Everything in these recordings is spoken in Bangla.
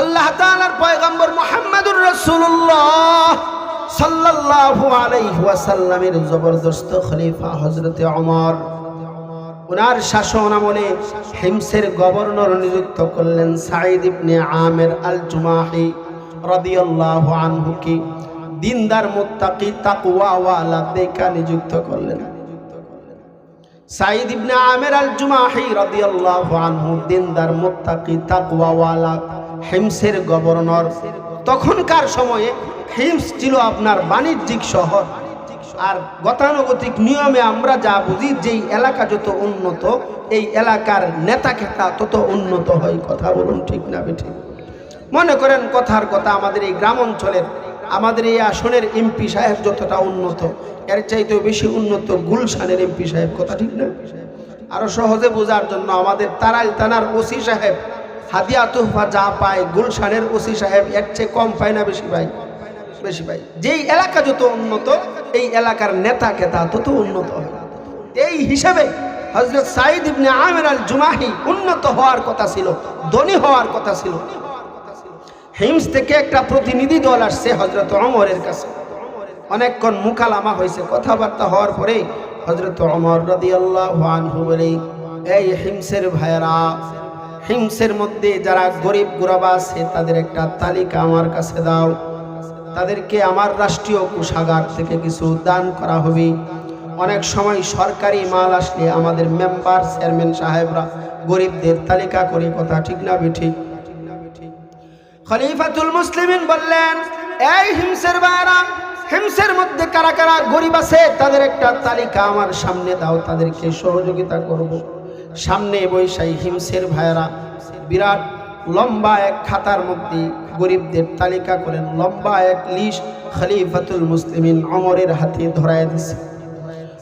আল্লাহ তাআলার পয়গম্বর মুহাম্মদুর রাসূলুল্লাহ সাল্লাল্লাহু আলাইহি ওয়াসাল্লামের জবরদস্ত খলিফা হযরতে ওমর। ওনার শাসন আমলে হিমসের গভর্নর নিযুক্ত করলেন সাঈদ ইবনে আমের আল জুমাহি রাদিয়াল্লাহু আনহু কি দিনদার মুত্তাকি তাকওয়া ওয়ালা দেখা নিযুক্ত করলেন। সাঈদ ইবনে আমের আল জুমাহি রাদিয়াল্লাহু আনহু দিনদার মুত্তাকি তাকওয়া ওয়ালা হিমসের গভর্নর। তখনকার সময়ে হিমস ছিল আপনার বাণিজ্যিক শহর। আর গতানুগতিক নিয়মে আমরা যা বুঝি, যেই এলাকা যত উন্নত, এই এলাকার নেতা খেতা তত উন্নত হয়। কথা বলুন ঠিক না বেঠিক মনে করেন কথার কথা আমাদের এই গ্রাম অঞ্চলের, আমাদের এই আসনের এমপি সাহেব যতটা উন্নত, এর চাইতেও বেশি উন্নত গুলশানের এমপি সাহেব। কথা ঠিক না? আরও সহজে বোঝার জন্য আমাদের তারাই তানার ওসি সাহেব হাদিয়া তোহফা যা পায়, গুলশানের ওসি সাহেব এর চেয়ে কম পায় না বেশি পায় বেশি পাই যেই এলাকা যত উন্নত, এই এলাকার নেতা কেতা তত উন্নত হয় এই হিসাবে হজরত সাইদ ইবনে আমির আল জুমাহি উন্নত হওয়ার কথা ছিল, ধনী হওয়ার কথা ছিল। হিমস থেকে একটা প্রতিনিধি দল আসছে হজরত অমরের কাছে। অনেকক্ষণ মুখালামা হয়েছে, কথাবার্তা হওয়ার পরে হজরত অমর রাদি আল্লাহ এই হিমসের ভাইয়েরা হিমসের মধ্যে যারা গরিব গুরাবা আছে, তাদের একটা তালিকা আমার কাছে দাও। তাদেরকে আমার রাষ্ট্রীয় কোষাগার থেকে কিছু দান করা হবে। অনেক সময় সরকারি মাল আসলে আমাদের মেম্বার, চেয়ারম্যান সাহেবরা গরিবদের তালিকা করে কথা ঠিক না বেঠিক খলিফাতুল মুসলিমিন বললেন, এই হিমসের বাইরা হিমসের মধ্যে কারা কারা গরিব আছে, তাদের একটা তালিকা আমার সামনে দাও, তাদেরকে সহযোগিতা করব। সামনে বৈশাই হিমসের ভাইয়েরা বিরাট লম্বা এক খাতার মধ্যে গরিবদের তালিকা করেন লম্বা এক লিস্ট খলিফাতুল মুসলিমিন অমরের হাতে ধরায় দিছে।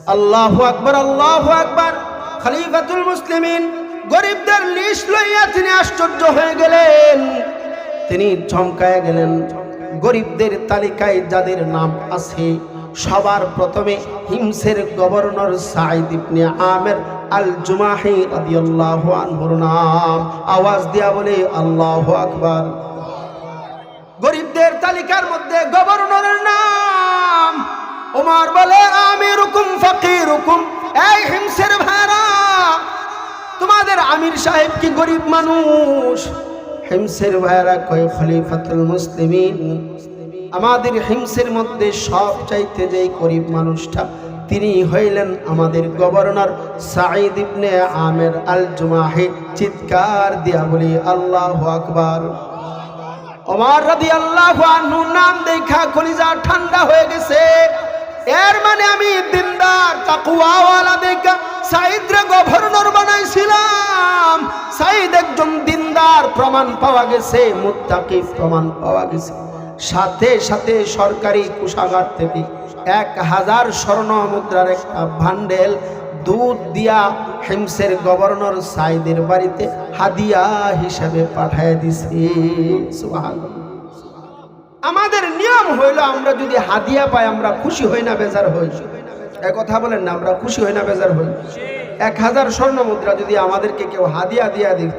আল্লাহ আকবর আল্লাহ আকবর, খলিফাতুল মুসলিমিন গরিবদের লিস্ট লইয়া তিনি আশ্চর্য হয়ে গেলেন। তিনি চমকায় গেলেন। গরিবদের তালিকায় যাদের নাম আছে সবার প্রথমে হিমসের গভর্নর সাইদ ইবনে আমের আল জুমাহি রাদিয়াল্লাহু আনহুর নাম আওয়াজ দিয়া বলে, আল্লাহু আকবার। গরিবদের তালিকার মধ্যে গভর্নরের নাম। ওমর বলে আমির হুকুম ফকির হুকুম এই হিমসের ভাইরা, তোমাদের আমির সাহেব কি গরিব মানুষ? হিমসের ভাইরা কয়, খলিফাতুল মুসলিমিন। আমাদের হিংসের মধ্যে সব চাইতে যেই গরিব মানুষটা, তিনি হইলেন আমাদের গভর্নর সাঈদ ইবনে আমের আল জুমাহি চিৎকার দিয়া বলি, আল্লাহ আকবার। ওমর রাদিয়াল্লাহু আনহু নাম দেখা কলিজা ঠান্ডা হয়ে গেছে। এর মানে আমি দিনদার, তাকওয়াওয়ালা দেখা সাইদরে গভর্নর বানাইছিলাম। সাইদ একজন দিনদার, প্রমাণ পাওয়া গেছে মুত্তাকি প্রমাণ পাওয়া গেছে। সাথে সাথে সরকারি কোষাগার থেকে এক হাজার স্বর্ণ মুদ্রার একটা ভান্ডেল দুধ দিয়া হিমসের গভর্নর সাইদের বাড়িতে হাদিয়া হিসাবে পাঠায় দিছে। আমাদের নিয়ম হইল আমরা যদি হাদিয়া পাই, আমরা খুশি হই না, বেজার হই। এক কথা বলেন না, আমরা খুশি হই না, বেজার হই। এক হাজার স্বর্ণ মুদ্রা যদি আমাদেরকে কেউ হাদিয়া দিয়া দিত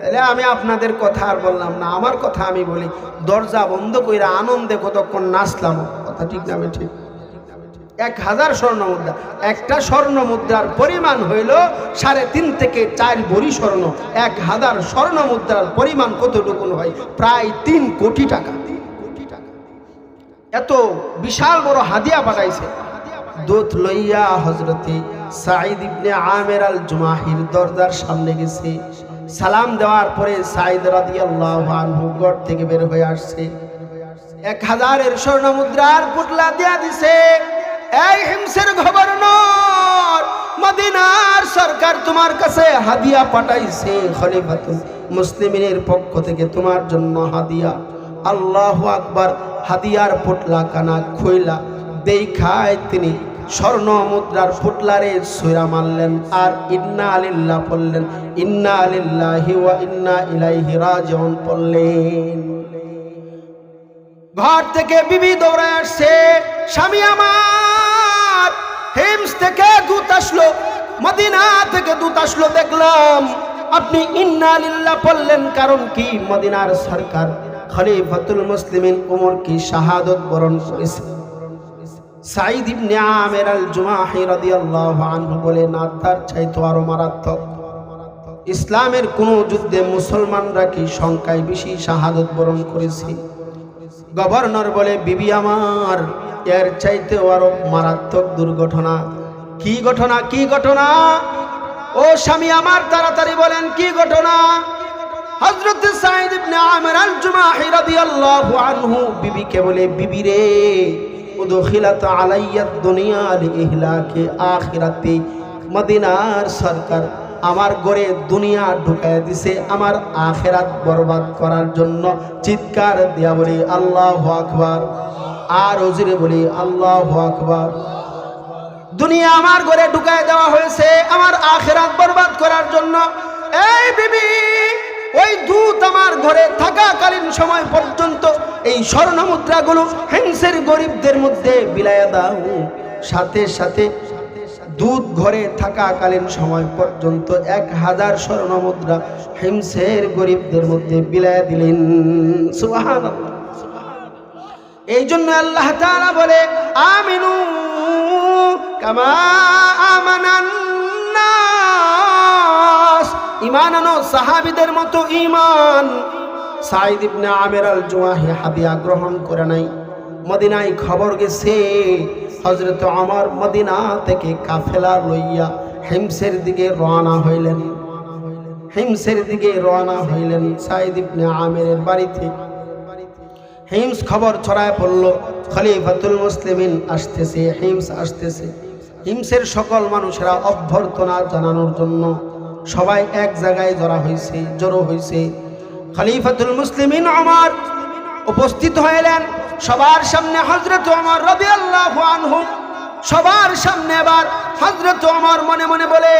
তাহলে আমি আপনাদের কথা আর বললাম না, আমার কথা আমি বলি। দরজা বন্ধ কইরা আনন্দে কতক্ষণ নাচলাম? কথা ঠিক না ঠিক এক হাজার স্বর্ণ মুদ্রা। একটা স্বর্ণ মুদ্রার পরিমাণ হইল সাড়ে তিন থেকে চার ভরি স্বর্ণ। এক হাজার স্বর্ণ মুদ্রার পরিমাণ কতটুকু হয়? প্রায় তিন কোটি টাকা। এত বিশাল বড় হাদিয়া পাঠাইছে। দুধ লইয়া হজরতে সাইদ ইবনে আমের আল জুমাহির দরজার সামনে গেছে। সালাম দেওয়ার পরে সাইদ রাদিয়াল্লাহু ঘর থেকে বের হয়ে আসছে। এক হাজারের স্বর্ণ মুদ্রার পুটলা দিয়া দিছে। এই হিমসের গভর্নর, মদিনার সরকার তোমার কাছে হাদিয়া পাঠাইছে, খলিফাতুল মুসলিমিনের পক্ষ থেকে তোমার জন্য হাদিয়া। আল্লাহ আকবার, হাদিয়ার পুটলা কানা খইলা, দেখায় তিনি স্বর্ণ মুদ্রার ফুটলারে সৈরা মারলেন আর ইন্না আলিল্লাহ পড়লেন, ইন্না আলিল্লাহি ওয়া ইন্না ইলাইহি রাজিউন পড়লেন। ঘর থেকে বিবি দৌড়ে আসছে, স্বামী আমার, হিমস থেকে দূত আসলো, মদিনা থেকে দূত আসলো, দেখলাম আপনি ইন্না লিল্লাহ পড়লেন, কারণ কি মদিনার সরকার খলিফাতুল মুসলিমিন উমর কি শাহাদত বরণ করেছে? সাইদ ইবনে আমের আল জুমাহি রাদিয়াল্লাহু আনহু বলে, না, তার চাইতো আরও মারাত্মক। ইসলামের কোন যুদ্ধে মুসলমানরা কি সংখ্যায় বেশি শাহাদত বরণ করেছে? গভর্নর বলে, বিবি আমার, এর চাইতে আরও মারাত্মক দুর্ঘটনা। কি ঘটনা কি ঘটনা? ও স্বামী আমার, তাড়াতাড়ি বলেন, কি ঘটনা? হযরত সাইদ ইবনে আমির আল জুমাহি রাদিয়াল্লাহু আনহু বিবিকে বলে, বিবি রে উদখিলাত আলাইয়া দুনিয়া লিইহলাকে আখিরাতি। মদিনার সরকার আমার ঘরে দুনিয়া ঢুকায় দিছে, আমার আখেরাত বরবাদ করার জন্য চিৎকার দিয়া বলি, আল্লাহ আকবার। আর ওজিরে বলি, আল্লাহ আকবার। দুনিয়া আমার ঘরে ঢুকায় দেওয়া হয়েছে, আমার আখেরাত বরবাদ করার জন্য। এই বিবি ওই দূত আমার ঘরে থাকাকালীন সময় পর্যন্ত এই স্বর্ণ মুদ্রাগুলো হিংসের গরিবদের মধ্যে বিলায়া দাও। সাথে সাথে দুধ ঘরে থাকাকালীন সময় পর্যন্ত এক হাজার স্বর্ণ মুদ্রা হিংসের গরিবদের মধ্যে বিলায়া দিলেন। সুবাহান এই জন্য আল্লাহ বলে, আমিনু কামা আমানান ঈমান আনো সাহাবীদের মতো ইমান। সাইদ ইবনে আমির আল জুয়াহি হাদিয়া গ্রহণ করে নাই। মদিনায় খবর গেছে হজরত আমার মদিনা থেকে কাফেলা লইয়া হিমসের দিকে রওনা হইলেন। হিমসের দিকে রওনা হইলেন সাইদ ইবনে আমিরের বাড়িতে। হিমস খবর ছড়ায় পড়ল, খলিফাতুল মুসলিমিন আসতেছে, হিমস আসতেছে। হিমসের সকল মানুষেরা অভ্যর্থনা জানানোর জন্য সবাই এক জায়গায় জড়া হয়েছে জড়ো হয়েছে খলিফাতুল মুসলিমিন আমার উপস্থিত হইলেন। সবার সামনে হজরত আমার রবি আল্লাহ সবার সামনে এবার হজরত আমার মনে মনে বলে,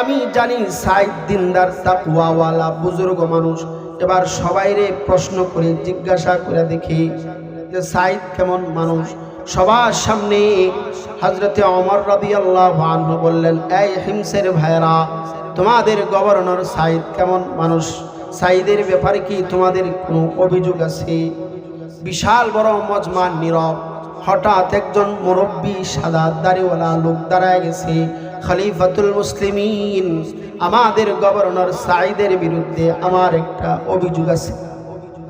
আমি জানি সাইদ দিনদার তাকুয়াওয়ালা বুজুর্গ মানুষ। এবার সবাইরে প্রশ্ন করে, জিজ্ঞাসা করে দেখি যে সাইদ কেমন মানুষ? সবার সামনে হজরতে অমর রবি আল্লাহ বললেন, এই হিমসের ভাইরা তোমাদের গভর্নর সাইদ কেমন মানুষ? সাইদের ব্যাপারে কি তোমাদের কোনো অভিযোগ আছে? বিশাল বড় মজমান নীরব হঠাৎ একজন মুরব্বী সাদা দাড়িওয়ালা লোক দাঁড়ায় গেছে, খলিফাতুল মুসলিমিন, আমাদের গভর্নর সাইদের বিরুদ্ধে আমার একটা অভিযোগ আছে।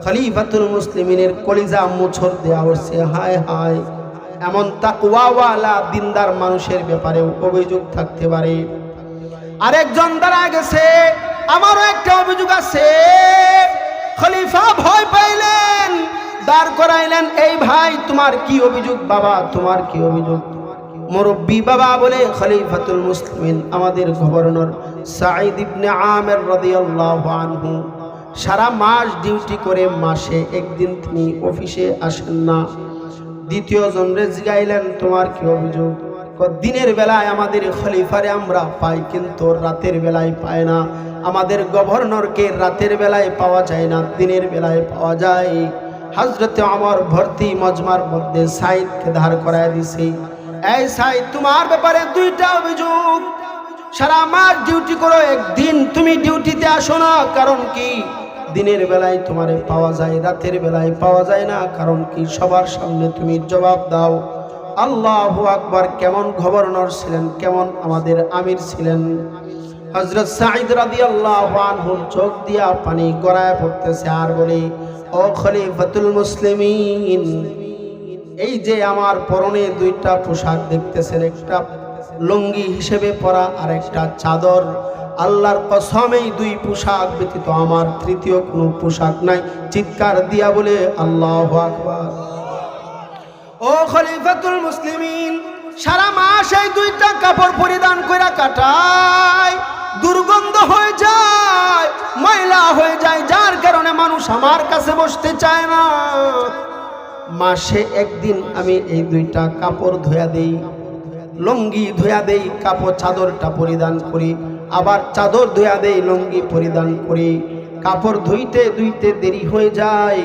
খলিফাতুল মুসলিমিনের কলিজা মুছর দেওয়া হচ্ছে, হায় হায় এমন তাকুয়াওয়ালা দিনদার মানুষের ব্যাপারেও অভিযোগ থাকতে পারে। আরেকজন দাঁড়ায় গেছে, আমারও একটা অভিযোগ আছে। খলিফা ভয় পাইলেন, দাঁড় করাইলেন, এই ভাই, তোমার কি অভিযোগ বাবা? তোমার কি অভিযোগ? মুরব্বী বাবা বলে, খলিফাতুল মুসলিমিন, আমাদের গভর্নর সাঈদ ইবনে আমের রাদিয়াল্লাহু আনহু, সারা মাস ডিউটি করে মাসে একদিন তিনি অফিসে আসেন না। দ্বিতীয় জনরে জিগাইলেন, তোমার কি অভিযোগ? দিনের বেলায় আমাদের খলিফারে আমরা পাই, কিন্তু রাতের বেলায় পায় না। আমাদের গভর্নরকে রাতের বেলায় পাওয়া যায় না, দিনের বেলায় পাওয়া যায়। হজরতে আমার ভর্তি মজমার মধ্যে সাইদকে ধার করায় দিছে, এই সাইদ, তোমার ব্যাপারে দুইটা অভিযোগ। সারা মাস ডিউটি করো, একদিন তুমি ডিউটিতে আসো না, কারণ কি? দিনের বেলায় তোমারে পাওয়া যায়, রাতের বেলায় পাওয়া যায় না, কারণ কি সবার সামনে তুমি জবাব দাও। আল্লাহ আকবার, কেমন গভর্নর ছিলেন, কেমন আমাদের আমির ছিলেন। হজরত সাঈদ রাদিয়াল্লাহু আনহুর চোখ দিয়া পানি গড়ায় পড়তেছে আর বলে, ও খলিফাতুল মুসলিমিন, এই যে আমার পরনে দুইটা পোশাক দেখতেছেন, একটা লুঙ্গি হিসেবে পরা আর একটা চাদর আল্লাহর কসম এই দুই পোশাক ব্যতীত আমার তৃতীয় কোনো পোশাক নাই। চিৎকার দিয়া বলে, আল্লাহ আকবার। ও খলিফাতুল মুসলিমিন, সারা মাস এই দুইটা কাপড় পরিধান করে কাটায়। দুর্গন্ধ হয়ে যায়, ময়লা হয়ে যায়, যার কারণে মানুষ আমার কাছে বসতে চায় না। মাসে একদিন আমি এই দুইটা কাপড় ধোয়া দেই, লুঙ্গি ধোয়া দেই, কাপড় চাদরটা পরিধান করি। আবার চাদর ধোয়া দেই, লুঙ্গি পরিধান করি। কাপড় ধুইতে ধুইতে দেরি হয়ে যায়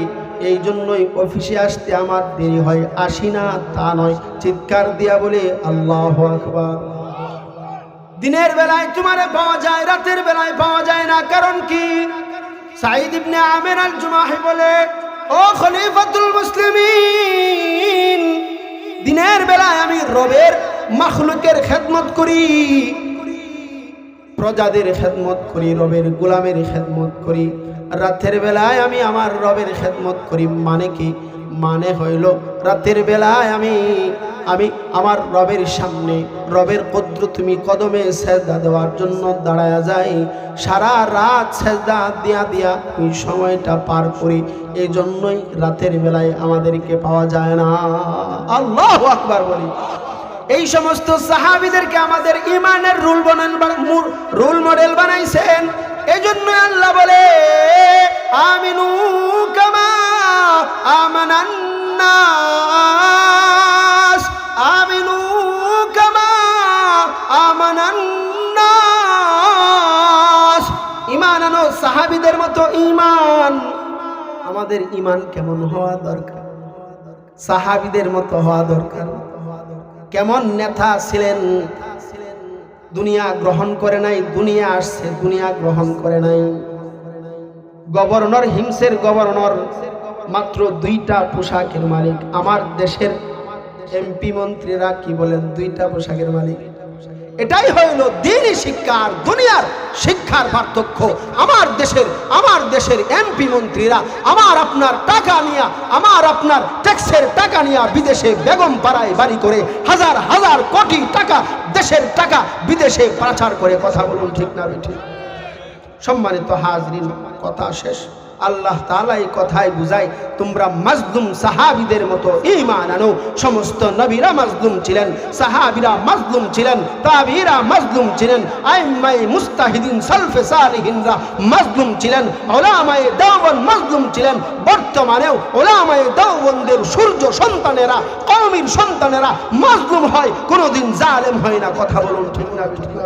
এই জন্যই অফিসে আসতে আমার দেরি হয়। আসি না, তা নয়, চিৎকার দিয়া বলে, আল্লাহ আকবার। দিনের বেলায় তোমারে পাওয়া যায়, রাতের বেলায় পাওয়া যায় না, কারণ কি? সাইদ ইবনে আমের আল জুমাহি বলে, ও খলিফাতুল মুসলিমিন, দিনের বেলায় আমি রবের, মাখলুকের খেদমত করি। প্রজাদের খেদমত করি, রবের গোলামের খেদমত করি। রাতের বেলায় আমি আমার রবের খেদমত করি মানে কি? মানে হইল রাতের বেলায় আমি আমি আমার রবের সামনে, রবের কদ্র তুমি কদমে সেজদা দেওয়ার জন্য দাঁড়ায়া যাই। সারা রাত সেজদা দিয়া দিয়া আমি সময়টা পার করি এই জন্যই রাতের বেলায় আমাদেরকে পাওয়া যায় না। আল্লাহ আকবার বলি। এই সমস্ত সাহাবিদেরকে আমাদের ইমানের রুল বানান রুল মডেল বানাইছেন। এই জন্য আল্লাহ বলে, আমিনু ইমান সাহাবিদের মতো ইমান আমাদের ইমান কেমন হওয়া দরকার? সাহাবিদের মতো হওয়া দরকার? কেমন নেতা ছিলেন? দুনিয়া গ্রহণ করে নাই, দুনিয়া আসছে, দুনিয়া গ্রহণ করে নাই। গভর্নর, হিমসের গভর্নর, মাত্র দুইটা পোশাকের মালিক। আমার দেশের এমপি মন্ত্রীরা কি বলেন? দুইটা পোশাকের মালিক। এটাই হইল দিনই শিক্ষা আর দুনিয়ার শিক্ষার পার্থক্য। আমার দেশের আমার দেশের এমপি মন্ত্রীরা, আমার আপনার টাকা নিয়া, আমার আপনার ট্যাক্সের টাকা নিয়া বিদেশে বেগম পাড়ায় বাড়ি করে হাজার হাজার কোটি টাকা, দেশের টাকা বিদেশে পাচার করে, কথা বলুন ঠিক না ঠিক সম্মানিত হাজরিন, কথা শেষ। আল্লাহ তাআলা এই কথাই বুঝায়, তোমরা মাজলুম সাহাবিদের মতো ঈমান আনো। সমস্ত নবীরা মাজলুম ছিলেন, সাহাবীরা মাজলুম ছিলেন, তাবিরা মাজলুম ছিলেন আইম্মাই মুস্তাহিদিন, সালফে সালিহিনরা মাজলুম ছিলেন, ওলামায়ে দাওয়ান মাজলুম ছিলেন। বর্তমানেও ওলামায়ে দাওয়ানদের সূর্য সন্তানেরা, কওমির সন্তানেরা মাজলুম হয়, কোনোদিন জালেম হয় না। কথা বলুন ঠিক না ঠিক না।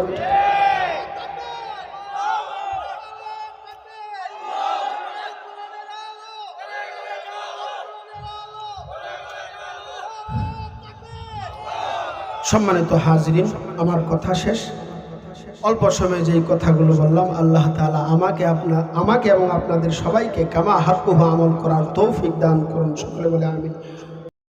সম্মানিত হাজরিন, আমার কথা শেষ। অল্প সময়ে যেই কথাগুলো বললাম, আল্লাহ তালা আমাকে আপনার আমাকে এবং আপনাদের সবাইকে কামা হাক্কুহা আমল করার তৌফিক দান করুন। সকলে বলে আমি